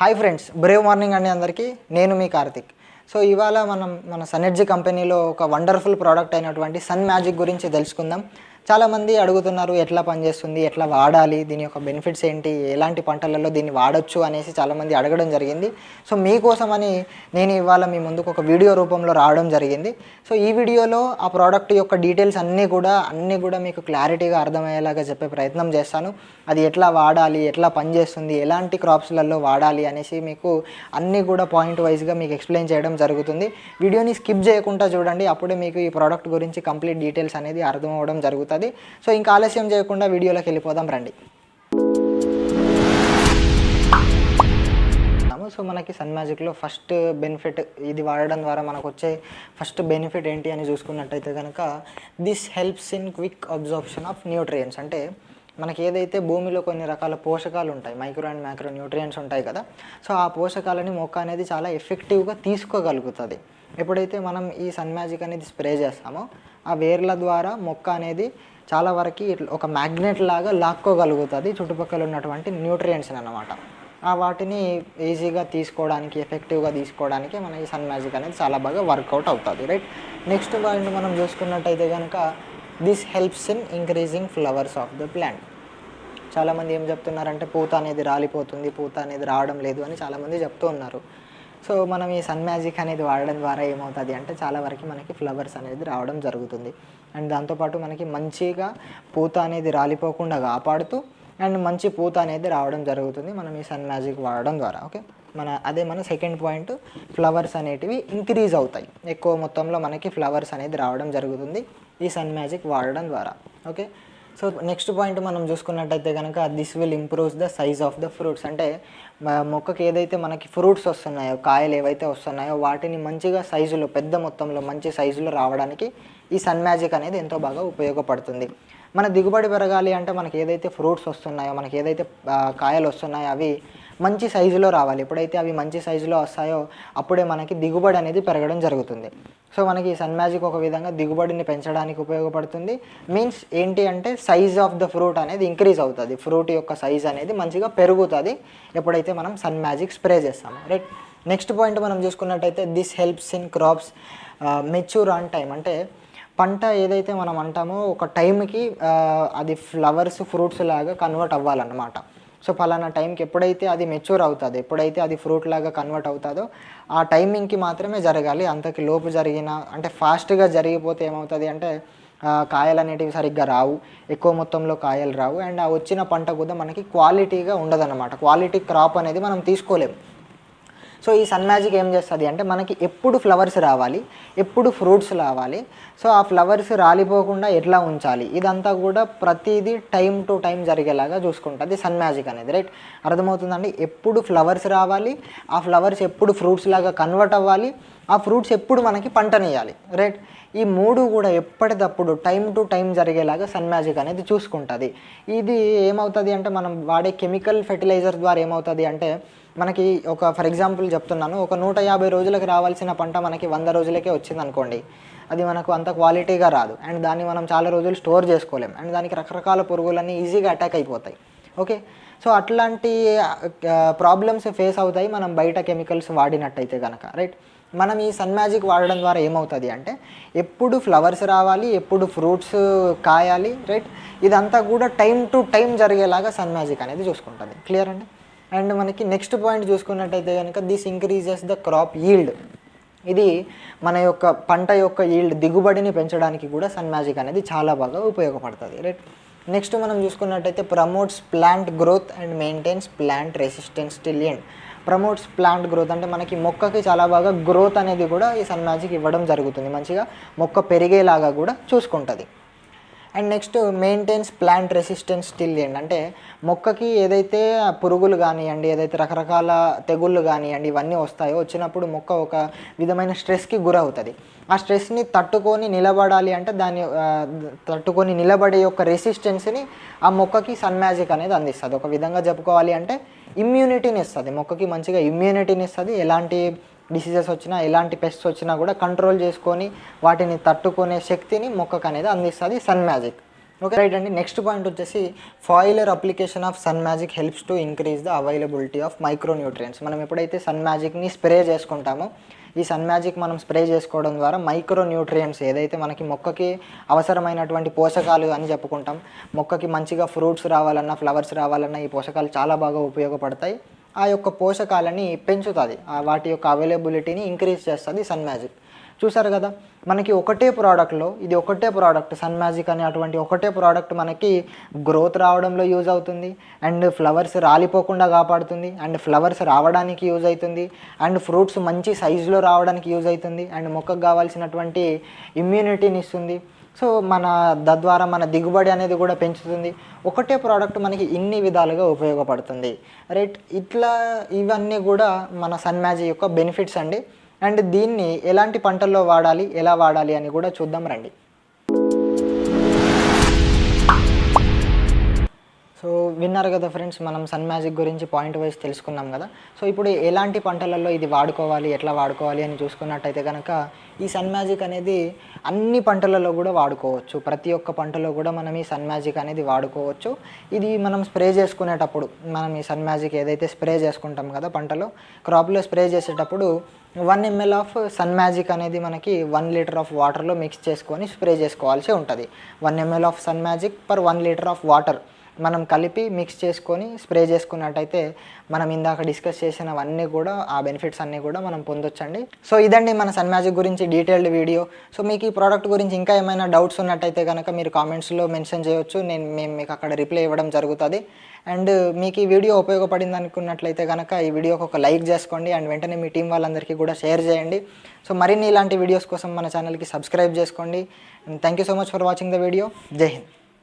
Hi friends Brave morning అండి అందరికీ. నేను మీ కార్తిక్. సో ఇవాళ మనం మన సనెర్జీ కంపెనీలో ఒక వండర్ఫుల్ ప్రోడక్ట్ అయినటువంటి సన్ మ్యాజిక్ గురించి తెలుసుకుందాం. చాలామంది అడుగుతున్నారు ఎట్లా పనిచేస్తుంది ఎట్లా వాడాలి దీని యొక్క బెనిఫిట్స్ ఏంటి ఎలాంటి పంటలలో దీన్ని వాడొచ్చు అనేసి చాలామంది అడగడం జరిగింది. సో మీకోసం అని నేను ఇవాళ మీ ముందుకు ఒక వీడియో రూపంలో రావడం జరిగింది. సో ఈ వీడియోలో ఆ ప్రోడక్ట్ యొక్క డీటెయిల్స్ అన్నీ కూడా అన్నీ కూడా మీకు క్లారిటీగా అర్థమయ్యేలాగా చెప్పే ప్రయత్నం చేస్తాను. అది ఎట్లా వాడాలి ఎట్లా పనిచేస్తుంది ఎలాంటి క్రాప్స్లలో వాడాలి అనేసి మీకు అన్నీ కూడా పాయింట్ వైజ్గా మీకు ఎక్స్ప్లెయిన్ చేయడం జరుగుతుంది. వీడియోని స్కిప్ చేయకుండా చూడండి. అప్పుడే మీకు ఈ ప్రోడక్ట్ గురించి కంప్లీట్ డీటెయిల్స్ అనేది అర్థం అవ్వడం జరుగుతుంది. సో ఇంకా ఆలస్యం చేయకుండా వీడియోలోకి వెళ్ళిపోదాం రండి. సో మనకి సన్ మ్యాజిక్లో ఫస్ట్ బెనిఫిట్ ఇది వాడడం ద్వారా మనకు వచ్చే ఫస్ట్ బెనిఫిట్ ఏంటి అని చూసుకున్నట్టయితే కనుక this helps in quick absorption of nutrients అంటే మనకి ఏదైతే భూమిలో కొన్ని రకాల పోషకాలు ఉంటాయి మైక్రో అండ్ మైక్రో న్యూట్రియంట్స్ ఉంటాయి కదా సో ఆ పోషకాలని మొక్క అనేది చాలా ఎఫెక్టివ్గా తీసుకోగలుగుతుంది. ఎప్పుడైతే మనం ఈ సన్ మ్యాజిక్ అనేది స్ప్రే చేస్తామో ఆ వేర్ల ద్వారా మొక్క అనేది చాలా వరకు ఇట్లా ఒక మ్యాగ్నెట్ లాగా లాక్కోగలుగుతుంది చుట్టుపక్కల ఉన్నటువంటి న్యూట్రియంట్స్ అన్నమాట. ఆ వాటిని ఈజీగా తీసుకోవడానికి ఎఫెక్టివ్గా తీసుకోవడానికి మన ఈ సన్ మ్యాజిక్ అనేది చాలా బాగా వర్కౌట్ అవుతుంది రైట్? నెక్స్ట్ పాయింట్ మనం చూసుకున్నట్టయితే కనుక this helps in increasing flowers of the plant. చాలామంది ఏం చెప్తున్నారంటే పూత అనేది రాలిపోతుంది పూత అనేది రావడం లేదు అని చాలామంది చెప్తూ ఉన్నారు. సో మనం ఈ సన్ మ్యాజిక్ అనేది వాడడం ద్వారా ఏమవుతుంది అంటే చాలా వరకు మనకి ఫ్లవర్స్ అనేది రావడం జరుగుతుంది. అండ్ దాంతోపాటు మనకి మంచిగా పూత అనేది రాలిపోకుండా కాపాడుతూ అండ్ మంచి పూత అనేది రావడం జరుగుతుంది మనం ఈ సన్ మ్యాజిక్ వాడడం ద్వారా ఓకే మన అదే మన సెకండ్ పాయింట్ ఫ్లవర్స్ అనేటివి ఇంక్రీజ్ అవుతాయి. ఎక్కువ మొత్తంలో మనకి ఫ్లవర్స్ అనేది రావడం జరుగుతుంది ఈ సన్ మ్యాజిక్ వాడడం ద్వారా ఓకే సో నెక్స్ట్ పాయింట్ మనం చూసుకున్నట్టయితే కనుక this will improves the size of the fruits అంటే మొక్కకి ఏదైతే మనకి ఫ్రూట్స్ వస్తున్నాయో కాయలు ఏవైతే వస్తున్నాయో వాటిని మంచిగా సైజులో పెద్ద మొత్తంలో మంచి సైజులో రావడానికి ఈ సన్ మ్యాజిక్ అనేది ఎంతో బాగా ఉపయోగపడుతుంది. మన దిగుబడి పెరగాలి అంటే మనకి ఏదైతే ఫ్రూట్స్ వస్తున్నాయో మనకి ఏదైతే కాయలు వస్తున్నాయో అవి మంచి సైజులో రావాలి. ఎప్పుడైతే అవి మంచి సైజులో వస్తాయో అప్పుడే మనకి దిగుబడి అనేది పెరగడం జరుగుతుంది. సో మనకి సన్ మ్యాజిక్ ఒక విధంగా దిగుబడిని పెంచడానికి ఉపయోగపడుతుంది. మీన్స్ ఏంటి అంటే సైజ్ ఆఫ్ ద ఫ్రూట్ అనేది ఇంక్రీజ్ అవుతుంది. ఫ్రూట్ యొక్క సైజ్ అనేది మంచిగా పెరుగుతుంది. ఎప్పుడైతే మనం సన్ మ్యాజిక్ స్ప్రే చేస్తాము. రైట్? నెక్స్ట్ పాయింట్ మనం చూసుకున్నట్టయితే this helps in crops mature on time అంటే పంట ఏదైతే మనం అంటామో ఒక టైంకి అది ఫ్లవర్స్ ఫ్రూట్స్ లాగా కన్వర్ట్ అవ్వాలన్నమాట. సో ఫలానా టైంకి ఎప్పుడైతే అది మెచ్యూర్ అవుతుంది ఎప్పుడైతే అది ఫ్రూట్ లాగా కన్వర్ట్ అవుతుందో ఆ టైమింగ్కి మాత్రమే జరగాలి. అంతకి లోపు జరిగిన అంటే ఫాస్ట్గా జరిగిపోతే ఏమవుతుంది అంటే కాయలు అనేటివి సరిగ్గా రావు. ఎక్కువ మొత్తంలో కాయలు రావు. అండ్ ఆ వచ్చిన పంట కూడా మనకి క్వాలిటీగా ఉండదన్నమాట. క్వాలిటీ క్రాప్ అనేది మనం తీసుకోలేము. సో ఈ సన్ మ్యాజిక్ ఏం చేస్తుంది అంటే మనకి ఎప్పుడు ఫ్లవర్స్ రావాలి ఎప్పుడు ఫ్రూట్స్ రావాలి. సో ఆ ఫ్లవర్స్ రాలిపోకుండా ఎట్లా ఉంచాలి? ఇదంతా కూడా ప్రతిదీ టైం టు టైం జరిగేలాగా చూసుకుంటుంది సన్ మ్యాజిక్ అనేది రైట్ అర్థమవుతుందండి? ఎప్పుడు ఫ్లవర్స్ రావాలి ఆ ఫ్లవర్స్ ఎప్పుడు ఫ్రూట్స్ లాగా కన్వర్ట్ అవ్వాలి ఆ ఫ్రూట్స్ ఎప్పుడు మనకి పంటనియాలి రైట్ ఈ మూడు కూడా ఎప్పటికప్పుడు టైం టు టైం జరిగేలాగా సన్ మ్యాజిక్ అనేది చూసుకుంటుంది. ఇది ఏమవుతుంది అంటే మనం వాడే కెమికల్ ఫెర్టిలైజర్ ద్వారా ఏమవుతుంది అంటే మనకి ఒక ఫర్ ఎగ్జాంపుల్ చెప్తున్నాను ఒక నూట యాభై రోజులకు రావాల్సిన పంట మనకి వంద రోజులకే వచ్చింది అనుకోండి అది మనకు అంత క్వాలిటీగా రాదు. అండ్ దాన్ని మనం చాలా రోజులు స్టోర్ చేసుకోలేం. అండ్ దానికి రకరకాల పురుగులన్నీ ఈజీగా అటాక్ అయిపోతాయి. ఓకే? సో అట్లాంటి ప్రాబ్లమ్స్ ఫేస్ అవుతాయి మనం బయట కెమికల్స్ వాడినట్టయితే కనుక రైట్ మనం ఈ సన్ మ్యాజిక్ వాడడం ద్వారా ఏమవుతుంది అంటే ఎప్పుడు ఫ్లవర్స్ రావాలి ఎప్పుడు ఫ్రూట్స్ కాయాలి రైట్ ఇదంతా కూడా టైం టు టైం జరిగేలాగా సన్ మ్యాజిక్ అనేది చూసుకుంటుంది. క్లియర్ అండి? అండ్ మనకి నెక్స్ట్ పాయింట్ చూసుకున్నట్టయితే కనుక this increases the crop yield ఇది మన యొక్క పంట యొక్క ఈల్డ్ దిగుబడిని పెంచడానికి కూడా సన్ మ్యాజిక్ అనేది చాలా బాగా ఉపయోగపడుతుంది రైట్ నెక్స్ట్ మనం చూసుకున్నట్టయితే promotes plant growth and maintains plant resistance till end promotes plant growth అంటే మనకి మొక్కకి చాలా బాగా గ్రోత్ అనేది కూడా ఈ సన్ మ్యాజిక్ ఇవ్వడం జరుగుతుంది. మంచిగా మొక్క పెరిగేలాగా కూడా చూసుకుంటుంది. And next maintains plant resistance still ఏంటంటే అంటే మొక్కకి ఏదైతే పురుగులు కానివ్వండి ఏదైతే రకరకాల తెగుళ్ళు కానివ్వండి ఇవన్నీ వస్తాయో వచ్చినప్పుడు మొక్క ఒక విధమైన స్ట్రెస్కి గురవుతుంది. ఆ స్ట్రెస్ని తట్టుకొని నిలబడాలి అంటే దాన్ని తట్టుకొని నిలబడే యొక్క రెసిస్టెన్స్ని ఆ మొక్కకి సన్ మ్యాజిక్ అనేది అందిస్తుంది. ఒక విధంగా చెప్పుకోవాలి అంటే ఇమ్యూనిటీని ఇస్తుంది. మొక్కకి మంచిగా ఇమ్యూనిటీని ఇస్తుంది. ఎలాంటి డిసీజెస్ వచ్చినా ఎలాంటి పెస్ట్స్ వచ్చినా కూడా కంట్రోల్ చేసుకొని వాటిని తట్టుకునే శక్తిని మొక్కకు అనేది అందిస్తుంది సన్ మ్యాజిక్ ఓకే రైట్ అండి. నెక్స్ట్ పాయింట్ వచ్చేసి foliar application of Sun Magic helps to increase the availability of micronutrients మనం ఎప్పుడైతే సన్ మ్యాజిక్ని స్ప్రే చేసుకుంటామో ఈ సన్ మ్యాజిక్ మనం స్ప్రే చేసుకోవడం ద్వారా మైక్రో న్యూట్రియంట్స్ ఏదైతే మనకి మొక్కకి అవసరమైనటువంటి పోషకాలు అని చెప్పుకుంటాం మొక్కకి మంచిగా ఫ్రూట్స్ రావాలన్నా ఫ్లవర్స్ రావాలన్నా ఈ పోషకాలు చాలా బాగా ఉపయోగపడతాయి. ఆ యొక్క పోషకాలని పెంచుతుంది. వాటి యొక్క అవైలబిలిటీని ఇంక్రీజ్ చేస్తుంది సన్ మ్యాజిక్. చూసారు కదా మనకి ఒకటే ప్రోడక్ట్లో ఇది ఒకటే ప్రోడక్ట్ సన్ మ్యాజిక్ అనే అటువంటి ఒకటే ప్రోడక్ట్ మనకి గ్రోత్ రావడంలో యూజ్ అవుతుంది అండ్ ఫ్లవర్స్ రాలిపోకుండా కాపాడుతుంది అండ్ ఫ్లవర్స్ రావడానికి యూజ్ అవుతుంది అండ్ ఫ్రూట్స్ మంచి సైజులో రావడానికి యూజ్ అవుతుంది అండ్ మొక్కకు కావాల్సినటువంటి ఇమ్యూనిటీని ఇస్తుంది. సో మన తద్వారా మన దిగుబడి అనేది కూడా పెంచుతుంది. ఒకటే ప్రోడక్ట్ మనకి ఇన్ని విధాలుగా ఉపయోగపడుతుంది. రైట్ ఇట్లా ఇవన్నీ కూడా మన సన్ మ్యాజిక్ యొక్క బెనిఫిట్స్ అండి. అండ్ దీన్ని ఎలాంటి పంటల్లో వాడాలి ఎలా వాడాలి అని కూడా చూద్దాం రండి. సో విన్నారు కదా ఫ్రెండ్స్ మనం సన్ మ్యాజిక్ గురించి పాయింట్ వైజ్ తెలుసుకున్నాం కదా. సో ఇప్పుడు ఎలాంటి పంటలలో ఇది వాడుకోవాలి ఎట్లా వాడుకోవాలి అని చూసుకున్నట్టయితే కనుక ఈ సన్ మ్యాజిక్ అనేది అన్ని పంటలలో కూడా వాడుకోవచ్చు. ప్రతి ఒక్క పంటలో కూడా మనం ఈ సన్ మ్యాజిక్ అనేది వాడుకోవచ్చు. ఇది మనం స్ప్రే చేసుకునేటప్పుడు మనం ఈ సన్ మ్యాజిక్ ఏదైతే స్ప్రే చేసుకుంటాం కదా పంటలో క్రాప్లో స్ప్రే చేసేటప్పుడు one ML of Sun Magic అనేది మనకి వన్ లీటర్ ఆఫ్ వాటర్లో మిక్స్ చేసుకొని స్ప్రే చేసుకోవాల్సి ఉంటుంది. One ML of Sun Magic per one litre of water. మనం కలిపి మిక్స్ చేసుకొని స్ప్రే చేసుకున్నట్టయితే మనం ఇందాక డిస్కస్ చేసినవన్నీ కూడా ఆ బెనిఫిట్స్ అన్నీ కూడా మనం పొందొచ్చండి. సో ఇదండి మన సన్ మ్యాజిక్ గురించి డీటెయిల్డ్ వీడియో సో మీకు ఈ ప్రోడక్ట్ గురించి ఇంకా ఏమైనా డౌట్స్ ఉన్నట్టయితే కనుక మీరు కామెంట్స్లో మెన్షన్ చేయొచ్చు. నేను మేము మీకు అక్కడ రిప్లై ఇవ్వడం జరుగుతుంది. అండ్ మీకు ఈ వీడియో ఉపయోగపడింది అనుకున్నట్లయితే కనుక ఈ వీడియోకి ఒక లైక్ చేసుకోండి. అండ్ వెంటనే మీ టీం వాళ్ళందరికీ కూడా షేర్ చేయండి. సో మరిన్ని ఇలాంటి వీడియోస్ కోసం మన ఛానల్కి సబ్స్క్రైబ్ చేసుకోండి. And thank you so much for watching the video జై హింద్